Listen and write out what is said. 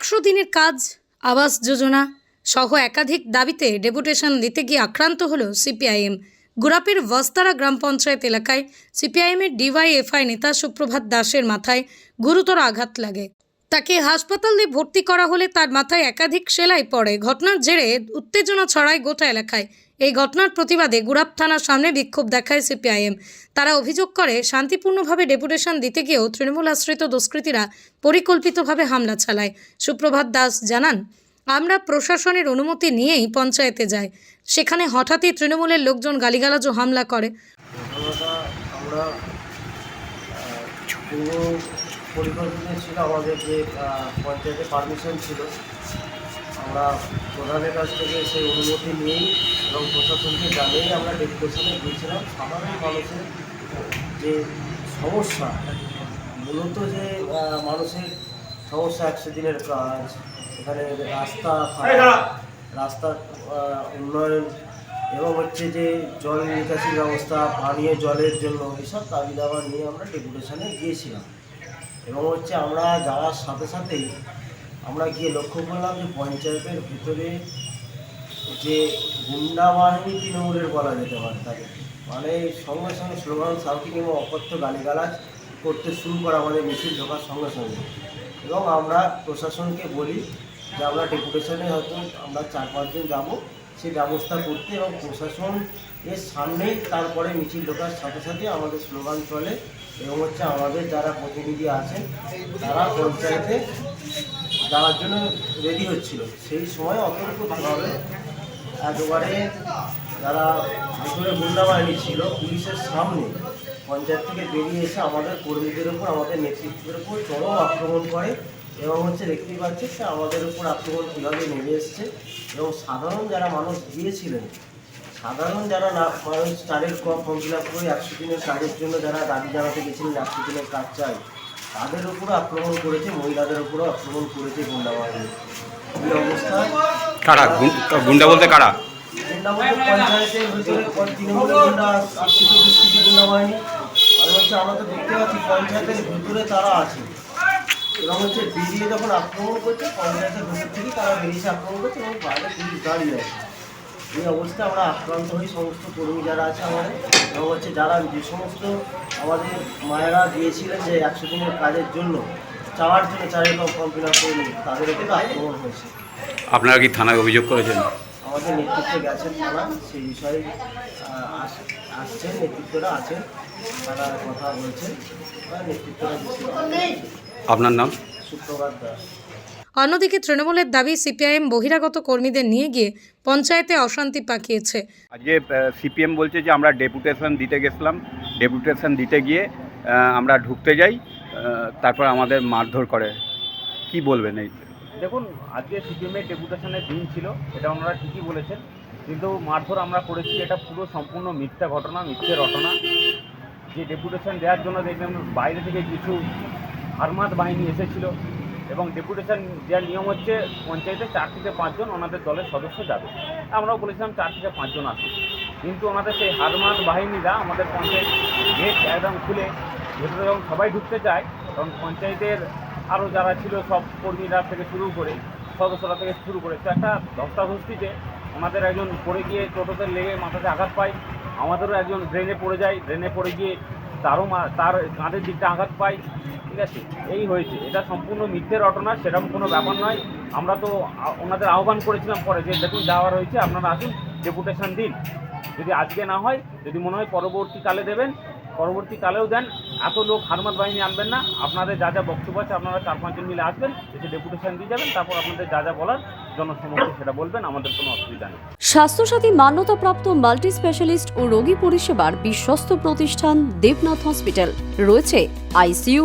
একশো দিনের কাজ, আবাস যোজনা সহ একাধিক দাবিতে ডেপুটেশন দিতে গিয়ে আক্রান্ত হল সিপিআইএম। গুরাপের বস্তারা গ্রাম পঞ্চায়েত এলাকায় সিপিআইএমের ডিওয়াইএফআই নেতা সুপ্রভাত দাসের মাথায় গুরুতর আঘাত লাগে। তাকে হাসপাতালে ভর্তি করা হলে তার মাথায় একাধিক সেলাই পড়ে। ঘটনার জেরে উত্তেজনা ছড়ায় গোটা এলাকায়। এই ঘটনার প্রতিবাদে গুরাপ থানার সামনে বিক্ষোভ দেখায় সিপিআইএম। তারা অভিযোগ করে, শান্তিপূর্ণভাবে ডেপুটেশন দিতে গিয়েও তৃণমূল আশ্রিত দুষ্কৃতীরা পরিকল্পিতভাবে হামলা চালায়। সুপ্রভাত দাস জানান, আমরা প্রশাসনের অনুমতি নিয়েই পঞ্চায়েতে যাই। সেখানে হঠাৎই তৃণমূলের লোকজন গালিগালাজ ও হামলা করে। পরিকল্পিত ছিল আমাদের যে পঞ্চায়েতে পারমিশন ছিল, আমরা প্রধানের কাছ থেকে সেই অনুমতি নিয়েই এবং প্রশাসনকে জানিয়েই আমরা ডেপুটেশনে গিয়েছিলাম। সাধারণ মানুষের যে সমস্যা মূলত যে মানুষের সমস্যা একশো দিনের কাজ এখানে রাস্তা রাস্তার উন্নয়ন এবং হচ্ছে যে জল নিকাশি ব্যবস্থা পানীয় জলের জন্য এসব দাবি দাবা নিয়ে আমরা ডেপুটেশনে গিয়েছিলাম। এবং হচ্ছে আমরা যাওয়ার সাথে সাথেই আমরা গিয়ে লক্ষ্য করলাম যে পঞ্চায়েতের ভিতরে যে গুন্ডা বাহিনী তৃণমূলের বলা যেতে পারে তাকে মানে সঙ্গে সঙ্গে স্লোগান সাউথিং এবং অকথ্য গালিগালাজ করতে শুরু করে আমাদের মিছিল ঢোকার সঙ্গে সঙ্গে। এবং আমরা প্রশাসনকে বলি যে আমরা ডেপুটেশনে হয়তো আমরা চার পাঁচজন যাব সেই ব্যবস্থা করতে এবং প্রশাসন এর সামনেই তারপরে মিছিল ঢোকার সাথে সাথে আমাদের স্লোগান চলে এবং হচ্ছে আমাদের যারা প্রতিনিধি আছেন, তারা পঞ্চায়েতে যাওয়ার জন্য রেডি হচ্ছিল। সেই সময় অতর্কভাবে একেবারে যারা ভিতরে গুন্ডা বাহিনী ছিল, পুলিশের সামনে পঞ্চায়েত থেকে বেরিয়ে এসে আমাদের কর্মীদের উপর, আমাদের নেতৃত্বের উপর চরম আক্রমণ করে এবং হচ্ছে দেখতেই পাচ্ছে সে আমাদের উপর আক্রমণ কীভাবে নেমে এসছে এবং সাধারণ যারা মানুষ গিয়েছিলেন, সাধারণ যারা না, মানুষ কম ফর্ম ফিল আপ করে একশো দিনের কাজের জন্য যারা দাবি জানাতে গেছিলেন, একশো দিনের কাজ চাই তাদের উপরও আক্রমণ করেছে মহিলাদের উপরও আক্রমণ করেছে গুন্ডা বাহিনী। এই অবস্থায় কারা? গুন- গুন্ডা বলতে কারা? গুন্ডা বলতে পঞ্চায়েতের ভিতরে কোন তৃণমূলের গুন্ডা আশ্রিত দুষ্কৃতি গুন্ডা বাহিনী। আর হচ্ছে আমরা তো দেখতে পাচ্ছি পঞ্চায়েতের ভিতরে তারা আছে। এবং হচ্ছে বেরিয়ে যখন আক্রমণ করছে পঞ্চায়েতের ভিতর থেকে তারা বেরিয়েছে আক্রমণ করছে এবং বাইরে পুলিশ দাঁড়িয়ে আছে। এই অবস্থায় আমরা আক্রান্ত হই সমস্ত কর্মী যারা আছে আমাদের। এবং হচ্ছে যারা যে সমস্ত আমাদের মায়েরা দিয়েছিলেন যে একশো দিনের কাজের জন্য চাওয়ার জন্য চারের কম ফর্ম ফিল আপ করে তাদের উপরে আক্রমণ হয়েছে। আপনারা কি থানায় অভিযোগ করেছেন? আমাদের নেতৃত্বে গেছেন তারা সেই বিষয়ে আসছেন নেতৃত্বরা আছেন তারা কথা বলছেন। নেতৃত্বরা আপনার নাম? শুক্রবার দাস। অন্যদিকে তৃণমূলের দাবি সিপিআইএম বহিরাগত কর্মীদের নিয়ে গিয়ে পঞ্চায়েতে অশান্তি পাকিয়েছে। আজকে সিপিএম বলছে যে আমরা ডেপুটেশন দিতে গেছিলাম। ডেপুটেশন দিতে গিয়ে আমরা ঢুকতে যাই তারপর আমাদের মারধর করে। কি বলবেন এই? দেখুন আজকে সিপিএমের ডেপুটেশনের দিন ছিল এটা ওনারা ঠিকই বলেছেন। কিন্তু মারধর আমরা করেছি এটা পুরো সম্পূর্ণ মিথ্যা ঘটনা মিথ্যে রটনা। যে ডেপুটেশন দেওয়ার জন্য দেখলাম বাইরে থেকে কিছু হারমাত বাহিনী এসেছিল। এবং ডেপুটেশন দেওয়ার নিয়ম হচ্ছে পঞ্চায়েতে চার থেকে পাঁচজন ওনাদের দলের সদস্য যাবে। আমরাও বলেছিলাম চার থেকে পাঁচজন আসুন কিন্তু ওনাদের সেই হারমাত বাহিনীরা আমাদের পঞ্চায়েত গেট একদম খুলে ভেতরে যখন সবাই ঢুকতে চায়, তখন পঞ্চায়েতের আরও যারা ছিল সব কর্মীরা থেকে শুরু করে, সদস্যরা থেকে শুরু করে, তো একটা ধস্তাধস্তিতে ওনাদের একজন পড়ে গিয়ে টোটোতে লেগে মাথাতে আঘাত পায়, আমাদেরও একজন ড্রেনে পড়ে যায় ড্রেনে পড়ে গিয়ে তারও তার কাঁধের দিকটা আঘাত পায়। ঠিক আছে, এই হয়েছে। এটা সম্পূর্ণ মিথ্যে রটনা সেরকম কোনো ব্যাপার নয়। আমরা তো ওনাদের আহ্বান করেছিলাম পরে যে, দেখুন যাওয়ার হয়েছে আপনারা আসুন, ডেপুটেশন দিন। যদি আজকে না হয়, যদি মনে হয় পরবর্তীকালে দেবেন, পরবর্তীকালেও দেন। এত লোক হারমাত বাহিনী আনবেন না। আপনাদের যা যা বক্তব্য আছে, আপনারা চার পাঁচজন মিলে আসবেন, এসে ডেপুটেশন দিয়ে যাবেন, তারপর আপনাদের যা যা বলার, জনসমক্ষে সেটা বলবেন, আমাদের কোনো অসুবিধা নেই। স্বাস্থ্যসাথী মান্যতাপ্রাপ্ত মাল্টি স্পেশালিস্ট ও রোগী পরিষেবার বিশ্বস্ত প্রতিষ্ঠান দেবনাথ হসপিটাল। রয়েছে ICU